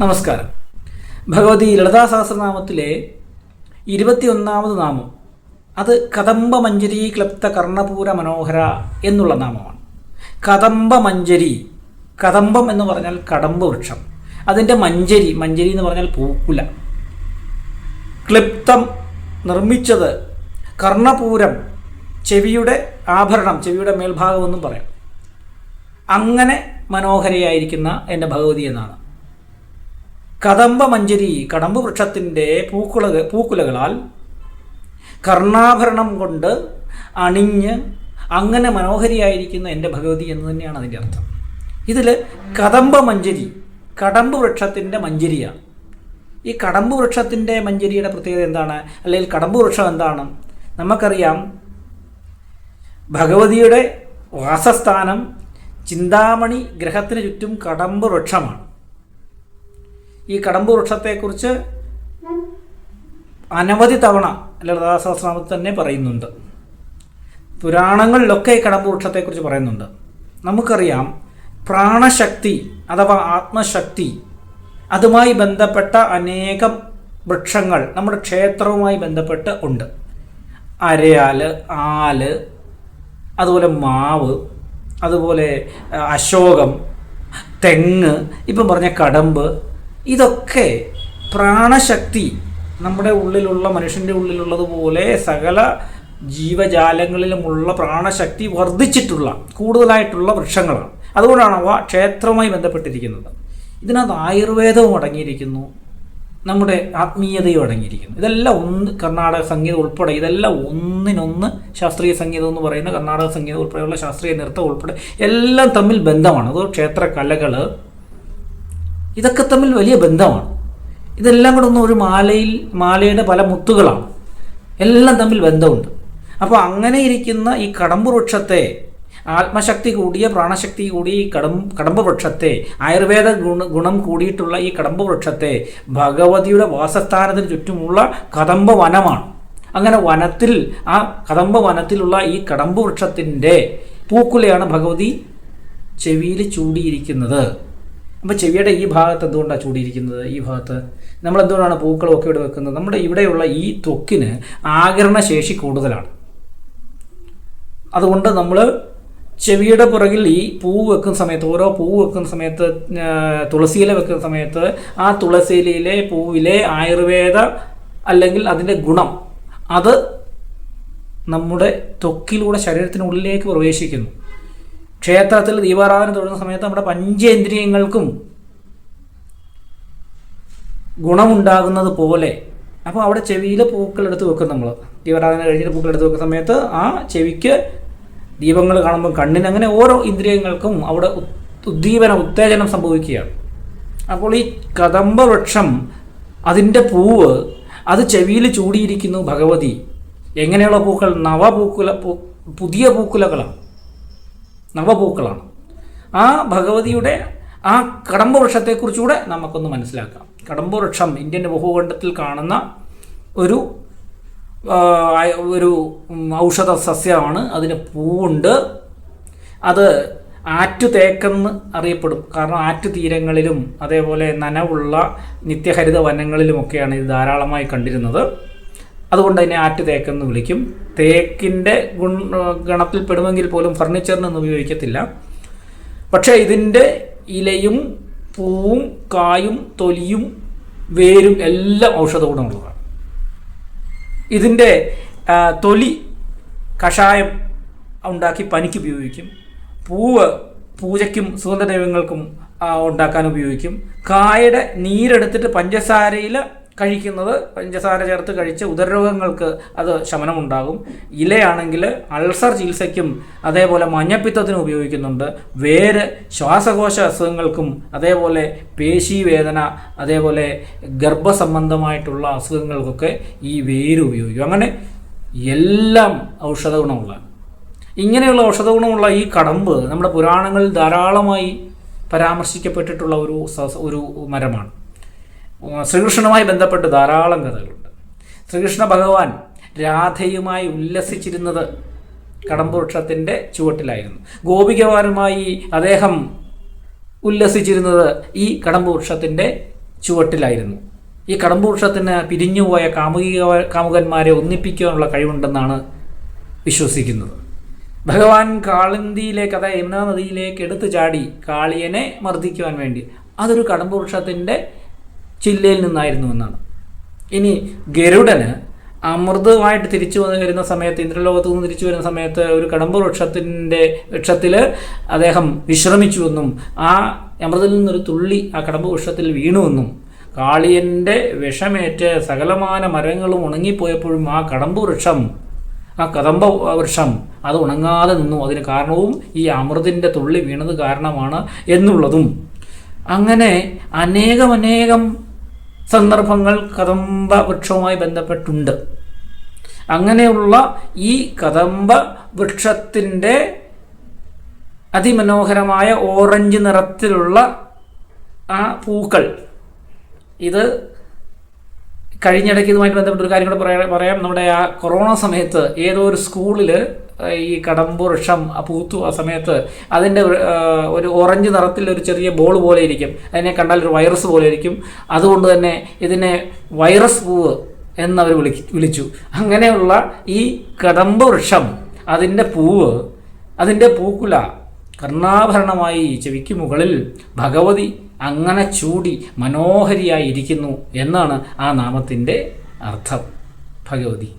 നമസ്കാരം. ഭഗവതി ലളിതാ സഹസ്രനാമത്തിലെ ഇരുപത്തിയൊന്നാമത് നാമം അത് കദംബ മഞ്ജരി ക്ലപ്ത കർണപൂര മനോഹര എന്നുള്ള നാമമാണ്. കദംബ മഞ്ജരി കദംബം എന്ന് പറഞ്ഞാൽ കടമ്പ വൃക്ഷം. അതിന്റെ മഞ്ജരി മഞ്ജരി എന്ന് പറഞ്ഞാൽ പൂക്കുല. ക്ലിപ്തം നിർമ്മിച്ചത് കർണപൂരം ചെവിയുടെ ആഭരണം ചെവിയുടെ മേൽഭാഗമെന്നും പറയാം. അങ്ങനെ മനോഹരയായിരിക്കുന്ന എന്റെ ഭഗവതി എന്നാണ്. കദംബ മഞ്ജരി കടമ്പ് വൃക്ഷത്തിന്റെ പൂക്കുല പൂക്കുലകളാൽ കർണാഭരണം കൊണ്ട് അണിഞ്ഞ് അങ്ങനെ മനോഹരിയായിരിക്കുന്ന എന്റെ ഭഗവതി എന്ന് തന്നെയാണ് അതിന്റെ അർത്ഥം. ഇതിൽ കദംബ മഞ്ജരി കടമ്പ് വൃക്ഷത്തിന്റെ മഞ്ജരിയാണ് ഈ കടമ്പ് വൃക്ഷത്തിന്റെ മഞ്ജരിയുടെ പ്രത്യേകത എന്താണ്? അല്ലെങ്കിൽ കടമ്പ് വൃക്ഷം എന്താണ്? നമുക്കറിയാം ഭഗവതിയുടെ വാസസ്ഥാനം ചിന്താമണി ഗ്രഹത്തിന് ചുറ്റും കടമ്പ് വൃക്ഷമാണ്. ഈ കടമ്പ് വൃക്ഷത്തെക്കുറിച്ച് അനവധി തവണ ലളിതാ സഹസ്രനാമത്തിൽ തന്നെ പറയുന്നുണ്ട്. പുരാണങ്ങളിലൊക്കെ ഈ കടമ്പ് വൃക്ഷത്തെക്കുറിച്ച് പറയുന്നുണ്ട്. നമുക്കറിയാം പ്രാണശക്തി അഥവാ ആത്മശക്തി അതുമായി ബന്ധപ്പെട്ട അനേകം വൃക്ഷങ്ങൾ നമ്മുടെ ക്ഷേത്രവുമായി ബന്ധപ്പെട്ട് ഉണ്ട്. അരയാൽ ആൽ അതുപോലെ മാവ് അതുപോലെ അശോകം തെങ്ങ് ഇപ്പം പറഞ്ഞ കടമ്പ് ഇതൊക്കെ പ്രാണശക്തി നമ്മുടെ ഉള്ളിലുള്ള മനുഷ്യന്റെ ഉള്ളിലുള്ളതുപോലെ സകല ജീവജാലങ്ങളിലുമുള്ള പ്രാണശക്തി വർദ്ധിച്ചിട്ടുള്ള കൂടുതലായിട്ടുള്ള വൃക്ഷങ്ങളാണ്. അതുകൊണ്ടാണ് അവ ക്ഷേത്രവുമായി ബന്ധപ്പെട്ടിരിക്കുന്നത്. ഇതിനകത്ത് ആയുർവേദവും അടങ്ങിയിരിക്കുന്നു. നമ്മുടെ ആത്മീയതയും അടങ്ങിയിരിക്കുന്നു. ഇതെല്ലാം ഒന്ന് കർണാടക സംഗീതം ഉൾപ്പെടെ ഇതെല്ലാം ഒന്നിനൊന്ന് ശാസ്ത്രീയ സംഗീതം എന്ന് പറയുന്ന കർണാടക സംഗീതം ഉൾപ്പെടെയുള്ള ശാസ്ത്രീയ നൃത്തം ഉൾപ്പെടെ എല്ലാം തമ്മിൽ ബന്ധമാണ്. അത് ക്ഷേത്ര കലകൾ ഇതൊക്കെ തമ്മിൽ വലിയ ബന്ധമാണ്. ഇതെല്ലാം കൂടെ ഒന്ന് ഒരു മാലയിൽ മാലയുടെ പല മുത്തുകളാണ്. എല്ലാം തമ്മിൽ ബന്ധമുണ്ട്. അപ്പോൾ അങ്ങനെ ഇരിക്കുന്ന ഈ കടമ്പ് വൃക്ഷത്തെ ആത്മശക്തി കൂടിയ പ്രാണശക്തി കൂടിയ ഈ കടം കടമ്പ് വൃക്ഷത്തെ ആയുർവേദ ഗുണ ഗുണം കൂടിയിട്ടുള്ള ഈ കടമ്പ് വൃക്ഷത്തെ ഭഗവതിയുടെ വാസസ്ഥാനത്തിന് ചുറ്റുമുള്ള കദംബ വനമാണ്. അങ്ങനെ വനത്തിൽ ആ കദംബ വനത്തിലുള്ള ഈ കടമ്പ് വൃക്ഷത്തിന്റെ പൂക്കുലയാണ് ഭഗവതി ചെവിയിൽ ചൂടിയിരിക്കുന്നത്. അപ്പോൾ ചെവിയുടെ ഈ ഭാഗത്ത് എന്തുകൊണ്ടാണ് ചൂടിയിരിക്കുന്നത്? ഈ ഭാഗത്ത് നമ്മൾ എന്തുകൊണ്ടാണ് പൂക്കളൊക്കെ ഇവിടെ വെക്കുന്നത്? നമ്മുടെ ഇവിടെയുള്ള ഈ ത്വക്കിന് ആകരണ ശേഷി കൂടുതലാണ്. അതുകൊണ്ട് നമ്മൾ ചെവിയുടെ പുറകിൽ ഈ പൂവ് വെക്കുന്ന സമയത്ത് ഓരോ പൂവ് വെക്കുന്ന സമയത്ത് തുളസിയില വെക്കുന്ന സമയത്ത് ആ തുളസിയിലയിലെ പൂവിലെ ആയുർവേദ അല്ലെങ്കിൽ അതിന്റെ ഗുണം അത് നമ്മുടെ ത്വക്കിലൂടെ ശരീരത്തിനുള്ളിലേക്ക് പ്രവേശിക്കുന്നു. ക്ഷേത്രത്തിൽ ദീപാരാധന തുടങ്ങുന്ന സമയത്ത് നമ്മുടെ പഞ്ചേന്ദ്രിയങ്ങൾക്കും ഗുണമുണ്ടാകുന്നത് പോലെ. അപ്പോൾ അവിടെ ചെവിയിലെ പൂക്കളെടുത്ത് വെക്കും നമ്മൾ ദീപാരാധന കഴിഞ്ഞിട്ട് പൂക്കൾ എടുത്ത് വെക്കുന്ന സമയത്ത് ആ ചെവിക്ക് ദീപങ്ങൾ കാണുമ്പോൾ കണ്ണിന് അങ്ങനെ ഓരോ ഇന്ദ്രിയങ്ങൾക്കും അവിടെ ഉദ്ദീപനം ഉത്തേജനം സംഭവിക്കുകയാണ്. അപ്പോൾ ഈ കദംബ വൃക്ഷം അതിന്റെ പൂവ് അത് ചെവിയിൽ ചൂടിയിരിക്കുന്നു ഭഗവതി. എങ്ങനെയുള്ള പൂക്കൾ? നവപൂക്കുല പൂ- പുതിയ പൂക്കുലകളാണ്. നവപൂക്കളാണ്. ആ ഭഗവതിയുടെ ആ കടമ്പ വൃക്ഷത്തെക്കുറിച്ചുകൂടെ നമുക്കൊന്ന് മനസ്സിലാക്കാം. കടമ്പ വൃക്ഷം ഇന്ത്യൻ ഭൂഖണ്ഡത്തിൽ കാണുന്ന ഒരു ഒരു ഔഷധ സസ്യമാണ്. അതിന് പൂവുണ്ട്. അത് ആറ്റു തേക്കെന്ന് അറിയപ്പെടും. കാരണം ആറ്റു തീരങ്ങളിലും അതേപോലെ നനവുള്ള നിത്യഹരിത വനങ്ങളിലുമൊക്കെയാണ് ഇത് ധാരാളമായി കണ്ടിരുന്നത്. അതുകൊണ്ട് അതിനെ ആറ്റു തേക്കെന്ന് വിളിക്കും. തേക്കിന്റെ ഗുണ ഗണത്തിൽ പെടുമെങ്കിൽ പോലും ഫർണിച്ചറിനൊന്നും ഉപയോഗിക്കത്തില്ല. പക്ഷേ ഇതിന്റെ ഇലയും പൂവും കായും തൊലിയും വേരും എല്ലാം ഔഷധ ഗുണമുള്ളതാണ്. ഇതിന്റെ തൊലി കഷായം ഉണ്ടാക്കി പനിക്ക് ഉപയോഗിക്കും. പൂവ് പൂജയ്ക്കും സുഗന്ധദൈവങ്ങൾക്കും ഉണ്ടാക്കാൻ ഉപയോഗിക്കും. കായയുടെ നീരെടുത്തിട്ട് പഞ്ചസാരയിൽ കഴിക്കുന്നത് പഞ്ചസാര ചേർത്ത് കഴിച്ച് ഉദരരോഗങ്ങൾക്ക് അത് ശമനമുണ്ടാകും. ഇലയാണെങ്കിൽ അൾസർ ചികിത്സയ്ക്കും അതേപോലെ മഞ്ഞപ്പിത്തത്തിനും ഉപയോഗിക്കുന്നുണ്ട്. വേര് ശ്വാസകോശ അസുഖങ്ങൾക്കും അതേപോലെ പേശി വേദന അതേപോലെ ഗർഭസംബന്ധമായിട്ടുള്ള അസുഖങ്ങൾക്കൊക്കെ ഈ വേര് ഉപയോഗിക്കും. അങ്ങനെ എല്ലാം ഔഷധ ഗുണമുള്ള. ഇങ്ങനെയുള്ള ഔഷധ ഗുണമുള്ള ഈ കടമ്പ് നമ്മുടെ പുരാണങ്ങളിൽ ധാരാളമായി പരാമർശിക്കപ്പെട്ടിട്ടുള്ള ഒരു ഒരു മരമാണ്. ശ്രീകൃഷ്ണനുമായി ബന്ധപ്പെട്ട് ധാരാളം കഥകളുണ്ട്. ശ്രീകൃഷ്ണ ഭഗവാൻ രാധയുമായി ഉല്ലസിച്ചിരുന്നത് കടമ്പുവൃക്ഷത്തിന്റെ ചുവട്ടിലായിരുന്നു. ഗോപികമാരുമായി അദ്ദേഹം ഉല്ലസിച്ചിരുന്നത് ഈ കടമ്പുവൃക്ഷത്തിന്റെ ചുവട്ടിലായിരുന്നു. ഈ കടമ്പുരുക്ഷത്തിന് പിരിഞ്ഞുപോയ കാമുകിക കാമുകന്മാരെ ഒന്നിപ്പിക്കാനുള്ള കഴിവുണ്ടെന്നാണ് വിശ്വസിക്കുന്നത്. ഭഗവാൻ കാളിന്തിയിലേക്ക് അതായത് യമുനാ നദിയിലേക്ക് എടുത്തു ചാടി കാളിയനെ മർദ്ദിക്കുവാൻ വേണ്ടി അതൊരു കടമ്പ് ചില്ലയിൽ നിന്നായിരുന്നു എന്നാണ്. ഇനി ഗരുഡന് അമൃതമായിട്ട് തിരിച്ചു വരുന്ന സമയത്ത് ഇന്ദ്രലോകത്തു നിന്ന് തിരിച്ചു വരുന്ന സമയത്ത് ഒരു കടമ്പ വൃക്ഷത്തിന്റെ വൃക്ഷത്തിൽ അദ്ദേഹം വിശ്രമിച്ചുവെന്നും ആ അമൃതിൽ നിന്നൊരു തുള്ളി ആ കടമ്പ വൃക്ഷത്തിൽ വീണുവെന്നും കാളിയന്റെ വിഷമേറ്റ് സകലമാന മരങ്ങളും ഉണങ്ങിപ്പോയപ്പോഴും ആ കടമ്പ വൃക്ഷം ആ കദംബ വൃക്ഷം അത് ഉണങ്ങാതെ നിന്നു. അതിന് കാരണവും ഈ അമൃതിന്റെ തുള്ളി വീണത് കാരണമാണ് എന്നുള്ളതും. അങ്ങനെ അനേകമനേകം സന്ദർഭങ്ങൾ കദംബ വൃക്ഷവുമായി ബന്ധപ്പെട്ടുണ്ട്. അങ്ങനെയുള്ള ഈ കദംബ വൃക്ഷത്തിന്റെ അതിമനോഹരമായ ഓറഞ്ച് നിറത്തിലുള്ള ആ പൂക്കൾ. ഇത് കഴിഞ്ഞിടയ്ക്ക് ഇതുമായിട്ട് ബന്ധപ്പെട്ട ഒരു കാര്യം കൂടെ പറയാം നമ്മുടെ ആ കൊറോണ സമയത്ത് ഏതോ ഒരു സ്കൂളിൽ ഈ കടമ്പ് വൃക്ഷം ആ പൂത്തു ആ സമയത്ത് അതിന്റെ ഒരു ഓറഞ്ച് നിറത്തിൽ ഒരു ചെറിയ ബോൾ പോലെ ഇരിക്കും. അതിനെ കണ്ടാൽ ഒരു വൈറസ് പോലെ ഇരിക്കും. അതുകൊണ്ട് തന്നെ ഇതിനെ വൈറസ് പൂവ് എന്നവർ വിളി വിളിച്ചു. അങ്ങനെയുള്ള ഈ കടമ്പ് വൃക്ഷം അതിന്റെ പൂവ് അതിന്റെ പൂക്കുല കർണാഭരണമായി ചെവിക്ക് മുകളിൽ ഭഗവതി അങ്ങനെ ചൂടി മനോഹരിയായി ഇരിക്കുന്നു എന്നാണ് ആ നാമത്തിന്റെ അർത്ഥം. ഭഗവതി.